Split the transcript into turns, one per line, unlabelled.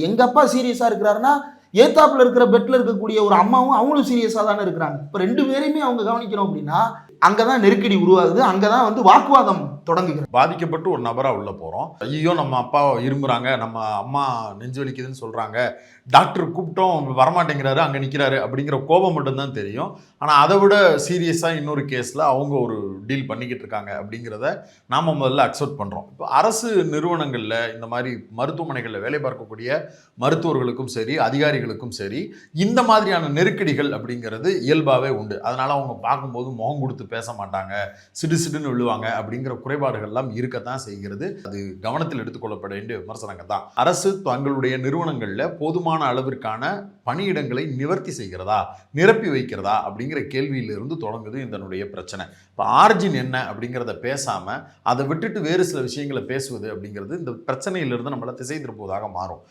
எங்க அப்பா சீரியஸா இருக்கிறாருன்னா ஏத்தாப்புல இருக்கிற பெட்ல இருக்கக்கூடிய ஒரு அம்மாவும் அவங்களும் சீரியஸா தானே இருக்கிறாங்க. இப்போ ரெண்டு பேரையுமே அவங்க கவனிக்கணும் அப்படின்னா அங்கதான் நெருக்கடி உருவாகுது. அங்கதான் வந்து வாக்குவாதம் தொடங்குகிறோம்
பாதிக்கப்பட்டு ஒரு நபராக உள்ளே போகிறோம் ஐயோ நம்ம அப்பா இருமுறாங்க நம்ம அம்மா நெஞ்சு வலிக்குதுன்னு சொல்கிறாங்க டாக்டர் கூப்பிட்டோம் வரமாட்டேங்கிறாரு அங்கே நிற்கிறாரு அப்படிங்கிற கோபம் மட்டும்தான் தெரியும். ஆனால் அதை விட சீரியஸாக இன்னொரு கேஸில் அவங்க ஒரு டீல் பண்ணிக்கிட்டு இருக்காங்க அப்படிங்கிறத நாம் முதல்ல அக்செப்ட் பண்ணுறோம் இப்போ அரசு நிறுவனங்களில் இந்த மாதிரி மருத்துவமனைகளில் வேலை பார்க்கக்கூடிய மருத்துவர்களுக்கும் சரி அதிகாரிகளுக்கும் சரி இந்த மாதிரியான நெருக்கடிகள் அப்படிங்கிறது இயல்பாகவே உண்டு. அதனால் அவங்க பார்க்கும்போது முகம் கொடுத்து பேச மாட்டாங்க சிடு சிடுன்னு விழுவாங்க அப்படிங்கிற குறை குறைபாடுகள்லாம் இருக்கத்தான் செய்கிறது. அது கவனத்தில் எடுத்துக்கொள்ளப்பட வேண்டிய விமர்சனங்கள் தான். அரசு தங்களுடைய நிறுவனங்களில் போதுமான அளவிற்கான பணியிடங்களை நிவர்த்தி செய்கிறதா? நிரப்பி வைக்கிறதா? அப்படிங்கிற கேள்வியிலிருந்து தொடங்குது இதனுடைய பிரச்சனை. இப்போ ஆர்ஜின் என்ன அப்படிங்கிறத பேசாமல் அதை விட்டுட்டு வேறு சில விஷயங்களை பேசுவது அப்படிங்கிறது இந்த பிரச்சனையிலிருந்து நம்மளை திசை திருப்புவதாக மாறும்.